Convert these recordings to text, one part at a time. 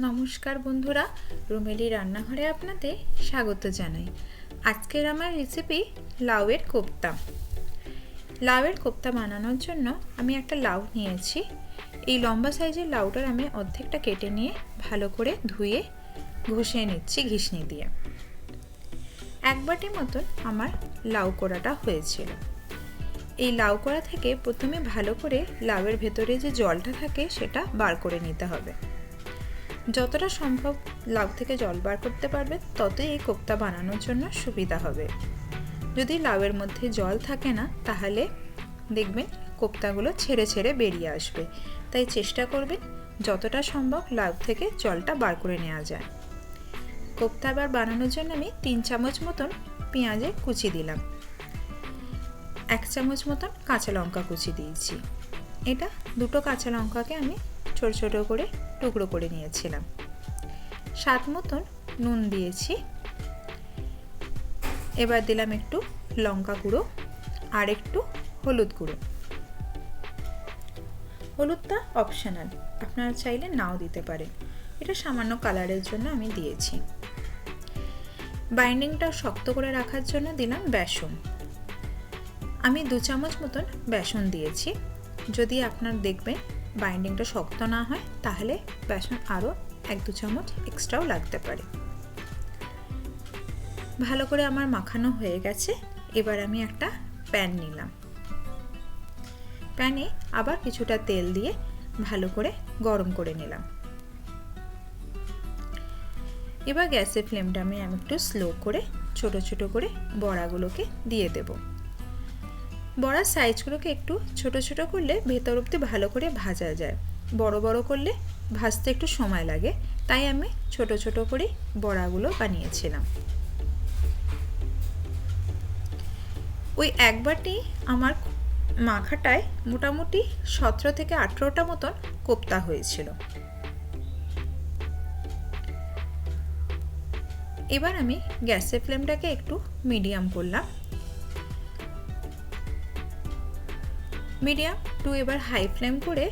নমস্কার বন্ধুরা, রুমেলি রান্নাঘরে আপনাদের স্বাগত জানাই। আজকের আমার রেসিপি লাউয়ের কোপ্তা। লাউয়ের কোপ্তা বানানোর জন্য আমি একটা লাউ নিয়েছি। এই লম্বা সাইজের লাউটার আমি অর্ধেকটা কেটে নিয়ে ভালো করে ধুয়ে ঘষে নিচ্ছি ঘিসনি দিয়ে। এক বাটি মতন আমার লাউ কোড়াটা হয়েছিল। এই লাউ কড়া থেকে প্রথমে ভালো করে লাউয়ের ভেতরে যে জলটা থাকে সেটা বার করে নিতে হবে। যতটা সম্ভব লাউ থেকে জল বার করতে পারবে, ততই এই কোপ্তা বানানোর জন্য সুবিধা হবে। যদি লাউয়ের মধ্যে জল থাকে না, তাহলে দেখবেন কোপ্তাগুলো ছেড়ে ছেড়ে বেরিয়ে আসবে। তাই চেষ্টা করবেন যতটা সম্ভব লাউ থেকে জলটা বার করে নেওয়া যায়। কোপ্তা আবার বানানোর জন্য আমি তিন চামচ মতন পেঁয়াজে কুচি দিলাম। এক চামচ মতন কাঁচা লঙ্কা কুচি দিয়েছি। এটা দুটো কাঁচা লঙ্কাকে আমি ছোট ছোট করে টুকরো করে নিয়েছিলাম। স্বাদ মতন নুন দিয়েছি। এবার দিলাম একটু লঙ্কা গুঁড়ো আর একটু হলুদ গুঁড়ো। হলুদটা অপশনাল আপনারা চাইলে নাও দিতে পারেন। এটা সামান্য কালারের জন্য আমি দিয়েছি। বাইন্ডিংটা শক্ত করে রাখার জন্য দিলাম বেসন। আমি দু চামচ মতন বেসন দিয়েছি। যদি আপনার দেখবেন বাইন্ডিংটা শক্ত না হয়, তাহলে বেসন আরও এক দু চামচ এক্সট্রাও লাগতে পারে। ভালো করে আমার মাখানো হয়ে গেছে, এবার আমি একটা প্যান নিলাম। প্যানে আবার কিছুটা তেল দিয়ে ভালো করে গরম করে নিলাম। এবার গ্যাসের ফ্লেমটা আমি একটু স্লো করে, ছোট ছোট করে বড়াগুলোকে দিয়ে দেবো। বড়ার সাইজগুলোকে একটু ছোট ছোট করলে ভেতর অব্দি ভালো করে ভাজা যায়। বড় বড় করলে ভাজতে একটু সময় লাগে, তাই আমি ছোট ছোট করে বড়াগুলো বানিয়েছিলাম। ওই একবারটি আমার মাখাটায় মোটামুটি সতেরো থেকে আঠেরোটা মতন কোপ্তা হয়েছিল। এবার আমি গ্যাসের ফ্লেমটাকে একটু মিডিয়াম করলাম। মিডিয়াম, টু এবার হাই ফ্লেম করে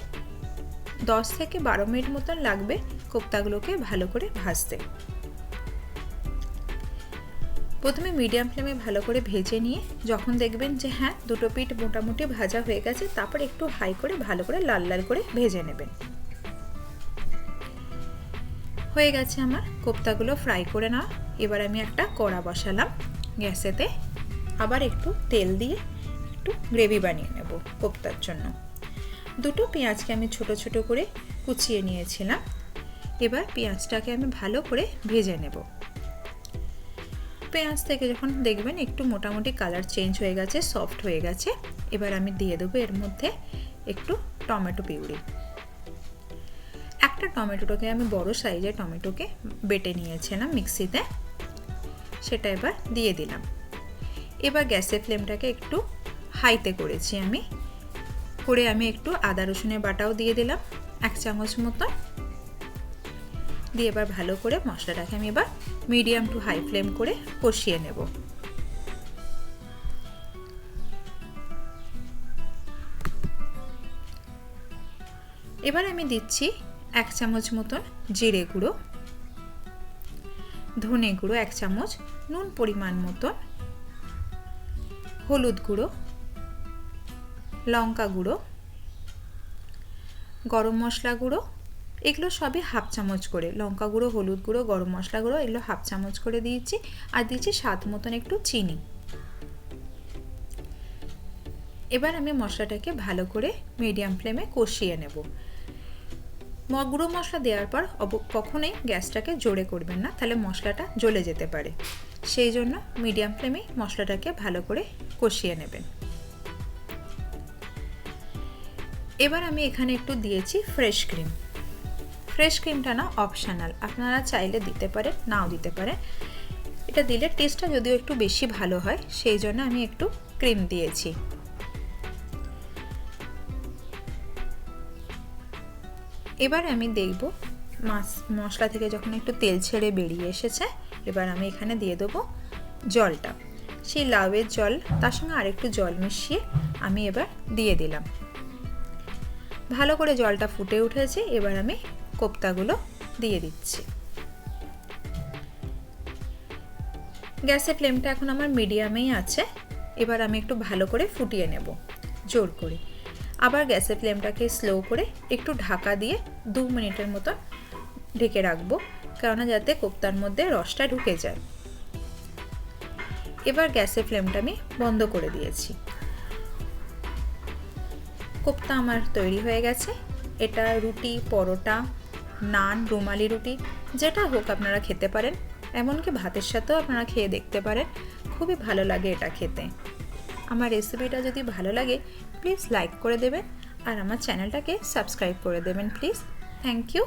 দশ থেকে বারো মিনিট মতন লাগবে কোপ্তাগুলোকে ভালো করে ভাজতে। প্রথমে মিডিয়াম ফ্লেমে ভালো করে ভেজে নিয়ে যখন দেখবেন যে হ্যাঁ দুটো পিঠ মোটামুটি ভাজা হয়ে গেছে, তারপর একটু হাই করে ভালো করে লাল লাল করে ভেজে নেবেন। হয়ে গেছে আমার কোপ্তাগুলো ফ্রাই করে না এবার আমি একটা কড়া বসালাম গ্যাসেতে। আবার একটু তেল দিয়ে একটু গ্রেভি বানিয়ে নেব কোপ্তার জন্য। দুটো পেঁয়াজকে আমি ছোট ছোট করে কুচিয়ে নিয়েছিলাম। এবার পেঁয়াজটাকে আমি ভালো করে ভেজে নেব। পেঁয়াজ থেকে যখন দেখবেন একটু মোটামুটি কালার চেঞ্জ হয়ে গেছে, সফট হয়ে গেছে, এবার আমি দিয়ে দেবো এর মধ্যে একটু টমেটো পিউরি। একটা টমেটোটাকে আমি বড় সাইজের টমেটোকে বেটে নিয়েছিলাম মিক্সিতে, সেটা এবার দিয়ে দিলাম। এবার গ্যাসের ফ্লেমটাকে একটু হাইতে করেছি আমি। করে আমি একটু আদা, রসুনের বাটাও দিয়ে দিলাম, এক চামচ মতো। দিয়ে এবার ভালো করে মশলাটাকে আমি এবার মিডিয়াম টু হাই ফ্লেম করে কষিয়ে নেব। এবার আমি দিচ্ছি এক চামচ মতন জিরে গুঁড়ো, ধনে গুঁড়ো এক চামচ, নুন পরিমাণ মতন, হলুদ গুঁড়ো লঙ্কা গুঁড়ো, গরম মশলা গুঁড়ো, এগুলো সবই হাফ চামচ করে। লঙ্কা গুঁড়ো, হলুদ গুঁড়ো, গরম মশলা গুঁড়ো, এগুলো হাফ চামচ করে দিয়েছি আর দিচ্ছি স্বাদ মতন একটু চিনি। এবার আমি মশলাটাকে ভালো করে মিডিয়াম ফ্লেমে কষিয়ে নেব। গুঁড়ো মশলা দেওয়ার পর কখনোই গ্যাসটাকে জোরে করবেন না, তাহলে মশলাটা জ্বলে যেতে পারে। সেই জন্য মিডিয়াম ফ্লেমে মশলাটাকে ভালো করে কষিয়ে নেবেন। এবার আমি এখানে একটু দিয়েছি ফ্রেশ ক্রিম ফ্রেশ ক্রিমটা না অপশানাল আপনারা চাইলে দিতে পারেন, নাও দিতে পারেন। এটা দিলে টেস্টটা যদিও একটু বেশি ভালো হয়, সেই জন্য আমি একটু ক্রিম দিয়েছি। এবার আমি দেখব মাছ, মশলা থেকে যখন একটু তেল ছেড়ে বেরিয়ে এসেছে, এবার আমি এখানে দিয়ে দেবো জলটা। সেই লাউয়ের জল, তার সঙ্গে আরেকটু জল মিশিয়ে আমি এবার দিয়ে দিলাম। ভালো করে জলটা ফুটে উঠেছে, এবার আমি কোপ্তাগুলো দিয়ে দিচ্ছি। গ্যাসের ফ্লেমটা এখন আমার মিডিয়ামেই আছে, এবার আমি একটু ভালো করে ফুটিয়ে নেব, জোর করে। আবার গ্যাসের ফ্লেমটাকে স্লো করে একটু ঢাকা দিয়ে দু মিনিটের মতো ঢেকে রাখব, কেননা যাতে কোপ্তার মধ্যে রসটা ঢুকে যায়। এবার গ্যাসের ফ্লেমটা আমি বন্ধ করে দিয়েছি। কোপ্তা আমার তৈরি হয়ে গেছে। এটা রুটি, পরোটা, নান, রুমালি রুটি, যেটা হোক আপনারা খেতে পারেন। এমনকি ভাতের সাথেও আপনারা খেয়ে দেখতে পারেন। খুবই ভালো লাগে এটা খেতে। আমার রেসিপিটা যদি ভালো লাগে, প্লিজ লাইক করে দেবেন। আর আমার চ্যানেলটাকে সাবস্ক্রাইব করে দেবেন, প্লিজ। Thank you.